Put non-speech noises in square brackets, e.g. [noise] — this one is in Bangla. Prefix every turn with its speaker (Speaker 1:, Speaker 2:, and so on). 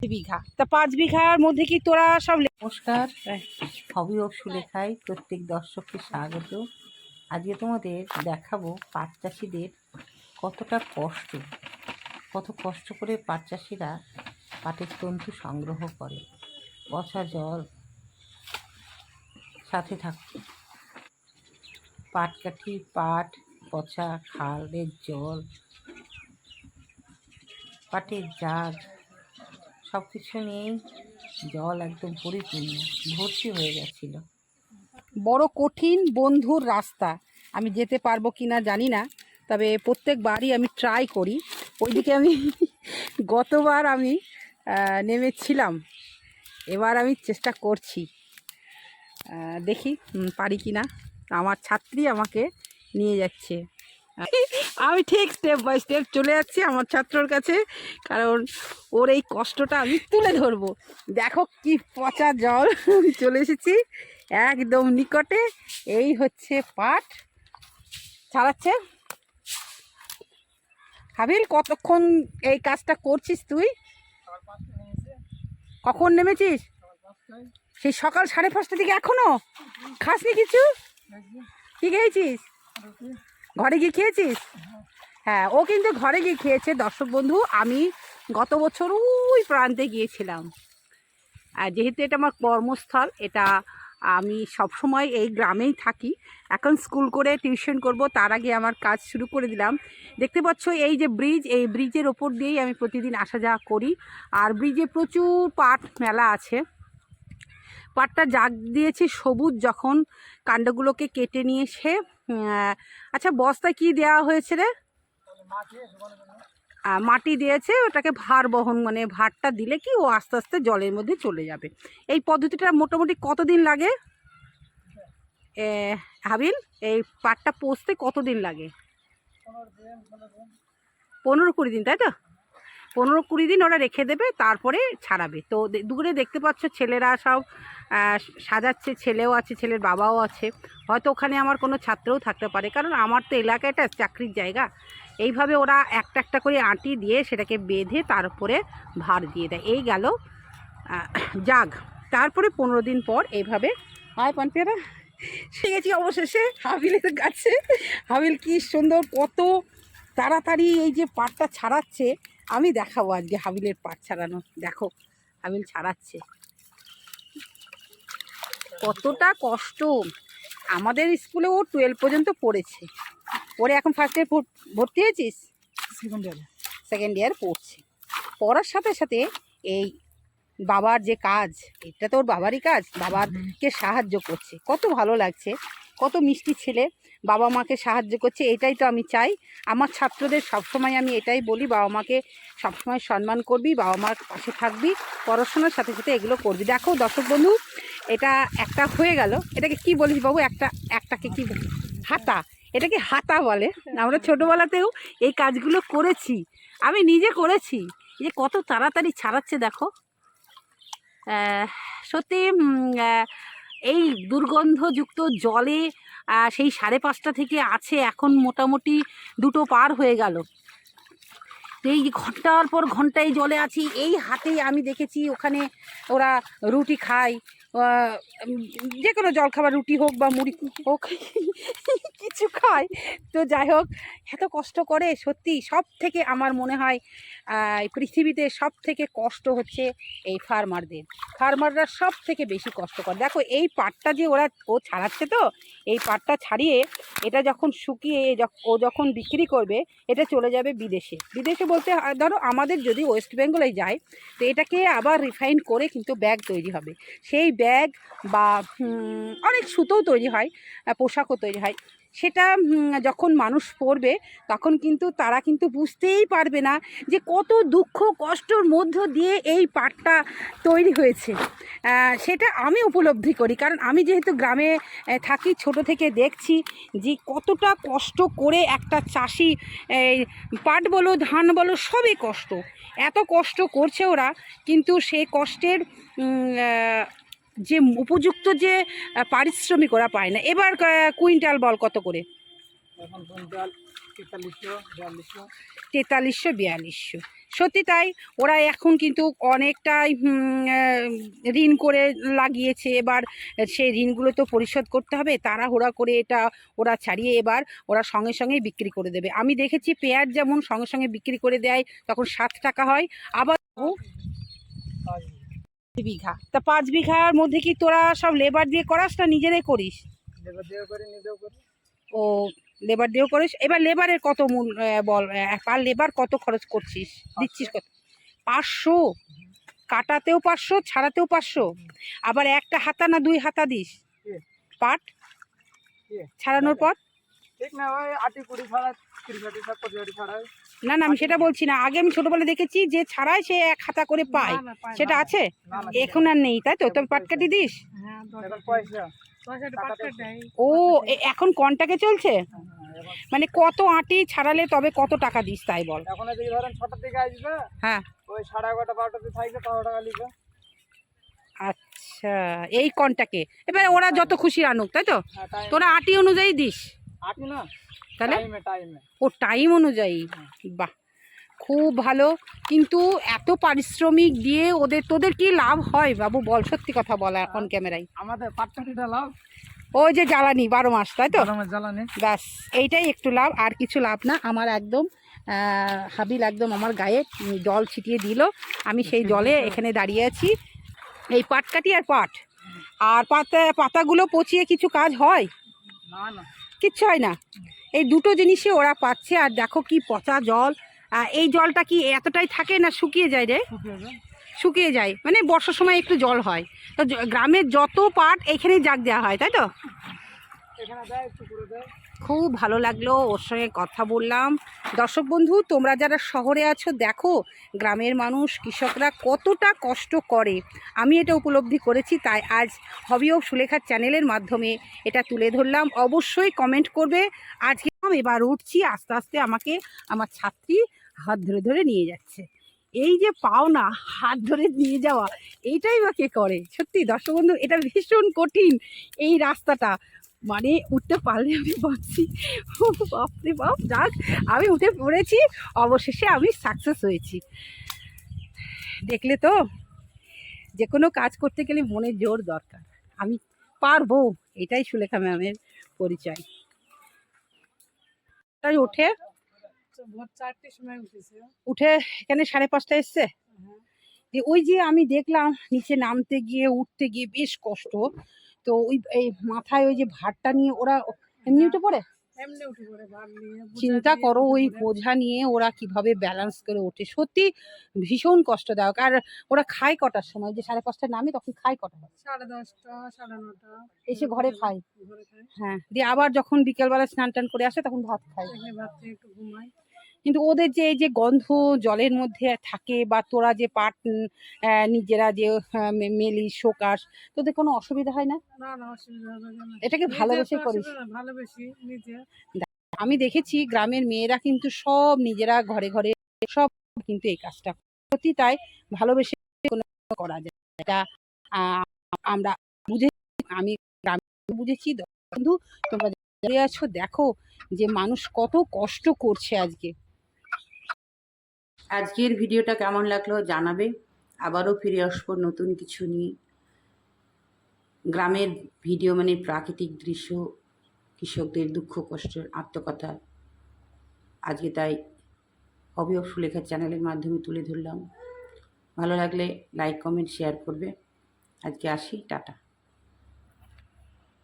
Speaker 1: বিঘা। তা পাঁচ বিঘার মধ্যে কি তোরা সব
Speaker 2: নমস্কার হবি ও সুলেখায়, প্রত্যেক দর্শককে স্বাগত। আজকে তোমাদের দেখাবো পাট চাষিদের কতটা কষ্ট, কত কষ্ট করে পাট চাষিরা পাটের তন্তু সংগ্রহ করে, পচা জল সাথে থাক পাট কাঠি, পাট, পচা, খালের জল, পাটের জাগ সব কিছু নিয়েই জল একদম পরিপূর্ণ, ভর্তি হয়ে গেছিল।
Speaker 1: বড় কঠিন, বন্ধুর রাস্তা। আমি যেতে পারব কি না জানি না, তবে প্রত্যেকবারই আমি ট্রাই করি। ওইদিকে আমি [laughs] গতবার আমি নেমেছিলাম। এবার আমি চেষ্টা করছি। দেখি পারি কি না আমার ছাত্রী আমাকে নিয়ে যাচ্ছে। আমি ঠিক স্টেপ বাই স্টেপ চলে যাচ্ছি আমার ছাত্রর কাছে, কারণ ওর এই কষ্টটা আমি তুলে ধরবো। দেখো কি পচা জল চলে এসেছি, একদম নিকটে। এই হচ্ছে পাট ছাড়াচ্ছে। হাবিল, কতক্ষণ এই কাজটা করছিস তুই? কখন নেমেছিস? সেই সকাল সাড়ে পাঁচটা থেকে এখনও? খাসনি কিছু? কি খেয়েছিস? ঘরে গিয়ে খেয়েছিস? হ্যাঁ। ও কিন্তু ঘরে গিয়ে খেয়েছে। দর্শক বন্ধু আমি গত বছর ওই প্রান্তে গিয়েছিলাম। আর যেহেতু এটা আমার কর্মস্থল এটা আমি সবসময় এই গ্রামেই থাকি। এখন স্কুল করে টিউশন করব তার আগে আমার কাজ শুরু করে দিলাম। দেখতে পাচ্ছ এই যে ব্রিজ এই ব্রিজের ওপর দিয়েই আমি প্রতিদিন আসা যাওয়া করি। আর ব্রিজে প্রচুর পাট মেলা আছে। পাটটা জাগ দিয়েছি সবুজ যখন কাণ্ডগুলোকে কেটে নিয়ে এসে আচ্ছা বস্তায় কি দেওয়া হয়েছে রে? মাটি দিয়েছে, ওটাকে ভার বহন মানে ভারটা দিলে কি ও আস্তে আস্তে জলের মধ্যে চলে যাবে। এই পদ্ধতিটা মোটামুটি কতদিন লাগে? হাবিল, এই পাটটা পোষতে কতদিন লাগে? পনেরো কুড়ি দিন, তাই তো? পনেরো কুড়ি দিন ওরা রেখে দেবে, তারপরে ছাড়াবে। তো দূরে দেখতে পাচ্ছ ছেলেরা সব সাজাচ্ছে, ছেলেও আছে, ছেলের বাবাও আছে। হয়তো ওখানে আমার কোনো ছাত্রও থাকতে পারে, কারণ আমার তো এলাকাটা চাকরির জায়গা। এইভাবে ওরা একটা একটা করে আঁটি দিয়ে সেটাকে বেঁধে তার উপরে ভার দিয়ে দেয়। এই গেল জাগ তারপরে পনেরো দিন পর এইভাবে হাই পানপিয়ারা গেছি অবশেষে হাবিলের কাছে। হাবিল কি সুন্দর, কত তাড়াতাড়ি এই যে পাটটা ছাড়াচ্ছে। আমি দেখাবো আজকে হাবিলের পাট ছাড়ানো। দেখো হাবিল ছাড়াচ্ছে। কতটা কষ্ট। আমাদের স্কুলে ও টুয়েলভ পর্যন্ত পড়েছে। পরে এখন ফার্স্ট ইয়ার ভর্তি হয়েছিস? সেকেন্ড ইয়ার পড়ছে। পড়ার সাথে সাথে এই বাবার যে কাজ এটা তো ওর বাবারই কাজ বাবাকে সাহায্য করছে। কত ভালো লাগছে কত মিষ্টি ছেলে। বাবা মাকে সাহায্য করছে, এটাই তো আমি চাই। আমার ছাত্রদের সবসময় আমি এটাই বলি, বাবা মাকে সবসময় সম্মান করবি, বাবা মার পাশে থাকবি, পড়াশোনার সাথে সাথে এগুলো করবি। দেখো দর্শক বন্ধু, এটা একটা হয়ে গেল। এটাকে কি বলিস বাবু? একটা, একটাকে কি? হাতা। এটাকে হাতা বলে। আমরা ছোটোবেলাতেও এই কাজগুলো করেছি। আমি নিজে করেছি। যে কত তাড়াতাড়ি ছাড়াচ্ছে, দেখো। সত্যি এই দুর্গন্ধযুক্ত জলে সেই সাড়ে পাঁচটা থেকে আছে, এখন মোটামুটি দুটো পার হয়ে গেল। এই ঘণ্টার পর ঘন্টায় জলে আছি, এই হাতেই আমি দেখেছি ওখানে ওরা রুটি খায় যে কোনো জলখাবার, রুটি হোক বা মুড়ি হোক, কিছু খায়। তো যাই হোক, এত কষ্ট করে সত্যি সব থেকে আমার মনে হয় পৃথিবীতে সব থেকে কষ্ট হচ্ছে এই ফার্মারদের। ফার্মাররা সব থেকে বেশি কষ্ট করে। দেখো, এই পাটটা যে ওরা, ও ছাড়াচ্ছে তো, এই পাটটা ছাড়িয়ে এটা যখন শুকিয়ে ও যখন বিক্রি করবে, এটা চলে যাবে বিদেশে। বিদেশে বলতে ধরো আমাদের যদি ওয়েস্ট বেঙ্গলে যায়, তো এটাকে আবার রিফাইন করে কিন্তু ব্যাগ তৈরি হবে। সেই ব্যাগ বা অনেক সুতোও তৈরি হয় পোশাকও তৈরি হয়। সেটা যখন মানুষ পরবে, তখন কিন্তু তারা কিন্তু বুঝতেই পারবে না যে কত দুঃখ কষ্টর মধ্য দিয়ে এই পাটটা তৈরি হয়েছে। সেটা আমি উপলব্ধি করি, কারণ আমি যেহেতু গ্রামে থাকি, ছোট থেকে দেখছি যে কতটা কষ্ট করে একটা চাষি পাট বলো, ধান বলো, সবই কষ্ট। এত কষ্ট করছে ওরা, কিন্তু সেই কষ্টের যে উপযুক্ত যে পারিশ্রমিক ওরা পায় না। এবার কুইন্টাল বল কত করে?
Speaker 3: তেতাল্লিশশো বিয়াল্লিশশো।
Speaker 1: সত্যি তাই ওরা এখন কিন্তু অনেকটাই ঋণ করে লাগিয়েছে। এবার সেই ঋণগুলো তো পরিশোধ করতে হবে তাড়াহুড়া করে এটা ওরা ছাড়িয়ে এবার ওরা সঙ্গে সঙ্গেই বিক্রি করে দেবে। আমি দেখেছি পেঁয়াজ যেমন সঙ্গে সঙ্গে বিক্রি করে দেয় তখন সাত টাকা হয়। আবার
Speaker 3: পাঁচ
Speaker 1: বিঘা। তা পাঁচ বিঘার মধ্যে কি তোরা সব লেবার দিয়ে করাস না নিজেরাই করিস?
Speaker 3: লেবার দিয়েও করি নিজেও করি।
Speaker 1: ও লেবার দিয়েও করিস। এবার লেবারের কত মূল বল পার লেবার কত খরচ করছিস? দিচ্ছিস কত? পাঁচশো? কাটাতেও পাঁচশো ছাড়াতেও পাঁচশো? আবার একটা হাতা না দুই হাতা দিস? পাট? ছাড়ানোর পর?
Speaker 3: ঠিক না ওই আটি কুড়ি ছাড়া তিরিশ আটি সব ছাড়াই
Speaker 1: না না আমি সেটা বলছি না। আগে আমি ছোটবেলা দেখেছি যে ছাড়াই সে এক হাতা করে পায়। সেটা আছে? এখন আর নেই তাই তো? তবে পাট কাটি দিস?
Speaker 3: পয়সা।
Speaker 1: ও এ- এখন কন্টাকে চলছে?
Speaker 3: হ্যাঁ,
Speaker 1: মানে কত আটি ছাড়ালে তবে কত টাকা দিস তাই বল।
Speaker 3: এখন যদি ধরেন ছটার দিকে আসবে
Speaker 1: হ্যাঁ।
Speaker 3: ওই সাড়ে এগারোটা বারোটাতে থাকবে টাকা লিখবে।
Speaker 1: আচ্ছা এই কন্টাকে? এবার ওরা যত খুশি আনুক তাই তো?
Speaker 3: হ্যাঁ
Speaker 1: তোরা আটি অনুযায়ী দিস।
Speaker 3: আটি না?
Speaker 1: তাহলে? ও টাইম অনুযায়ী। বাহ খুব ভালো। কিন্তু এত পারিশ্রমিক দিয়ে ওদের তোদের কি লাভ হয় বাবু? বল সত্যি কথা বলা অন ক্যামেরায়।
Speaker 3: আমাদের পাটকাঠিটা লাভ?
Speaker 1: ওই যে জ্বালানি বারো মাস তাই তো?
Speaker 3: জ্বালানি।
Speaker 1: ব্যাস এইটাই একটু লাভ আর কিছু লাভ না। আমার একদম হাবিল একদম আমার গায়ে জল ছিটিয়ে দিল। আমি সেই জলে এখানে দাঁড়িয়ে আছি। এই পাট কাটি আর পাট। আর পাতা পাতাগুলো পচিয়ে কিছু কাজ হয়?
Speaker 3: না না।
Speaker 1: কিচ্ছু হয় না। এই দুটো জিনিসে ওরা পাচ্ছে আর দেখো কি পচা জল। আর এই জলটা কি এতটাই থাকে না শুকিয়ে যায় রে?
Speaker 3: শুকিয়ে যায়।
Speaker 1: মানে বর্ষার সময় একটু জল হয়। তো গ্রামের যত পাট এখানেই জাগ দেওয়া হয় তাই তো? খুব ভালো লাগল ওর সঙ্গে কথা বললাম। দর্শক বন্ধু, তোমরা যারা শহরে আছো, দেখো গ্রামের মানুষ, কৃষকরা কতটা কষ্ট করে। আমি এটা উপলব্ধি করেছি, তাই আজ হবি অফ সুলেখার চ্যানেলের মাধ্যমে এটা তুলে ধরলাম। অবশ্যই কমেন্ট করবে। আজকে এবার উঠছি, আস্তে আস্তে আমাকে আমার ছাত্রী হাত ধরে ধরে নিয়ে যাচ্ছে। এই যে পাওনা, হাত ধরে নিয়ে যাওয়া এইটাই বা কে করে? সত্যি, দর্শক বন্ধু, এটা ভীষণ কঠিন এই রাস্তাটা। মানে উঠতে পারলে আমি ভাবছি বাপরে বাপ যাক আমি উঠে পড়েছি অবশেষে আমি সাকসেস হয়েছি। দেখলে তো যে কোনো কাজ করতে গেলে মনের জোর দরকার। আমি পারব এটাই সুলেখা ম্যামের পরিচয়। তাই উঠে উঠে এখানে সাড়ে পাঁচটা এসছে? যে ওই যে আমি দেখলাম নিচে নামতে গিয়ে উঠতে গিয়ে বেশ কষ্ট। তো ওই এই মাথায় ওই যে ভারটা নিয়ে ওরা এমনি উঠে পড়ে?
Speaker 3: নিয়ে
Speaker 1: চিন্তা করো ওই বোঝা নিয়ে ওরা কীভাবে ব্যালেন্স করে ওঠে। সত্যি ভীষণ কষ্টদায়ক। আর ওরা খায় কটার সময়? যে সাড়ে পাঁচটার নামে তখন খায় কটা?
Speaker 3: সাড়ে দশটা সাড়ে নটা।
Speaker 1: এসে ঘরে খায়? হ্যাঁ দিয়ে আবার যখন বিকেলবেলা স্নান টান করে আসে তখন ভাত খায়।
Speaker 3: ভাত খেয়ে একটু ঘুমাই
Speaker 1: কিন্তু ওদের যে এই যে গন্ধ জলের মধ্যে থাকে বা তোরা যে পাট নিজেরা যে আহ, মেলি শোকাস তোদের কোনো অসুবিধা হয় না? এটাকে ভালোবেসে করিস। আমি দেখেছি গ্রামের মেয়েরা কিন্তু সব নিজেরা ঘরে ঘরে সব কিন্তু এই কাজটা। সত্যি তাই ভালোবেসে করা যায় এটা আমরা বুঝে আমি গ্রামে বুঝেছি। বন্ধু তোমরা আছো দেখো যে মানুষ কত কষ্ট করছে আজকে।
Speaker 2: আজকের ভিডিওটা কেমন লাগল জানাবে। আবারও ফিরে আসব নতুন কিছু নিয়ে। গ্রামের ভিডিও মানে প্রাকৃতিক দৃশ্য, কৃষকদের দুঃখ, কষ্টের আত্মকথা। আজকে তাই হবি অফ সুলেখার চ্যানেলের মাধ্যমে তুলে ধরলাম। ভালো লাগলে লাইক, কমেন্ট, শেয়ার করবে। আজকে আসি, টাটা।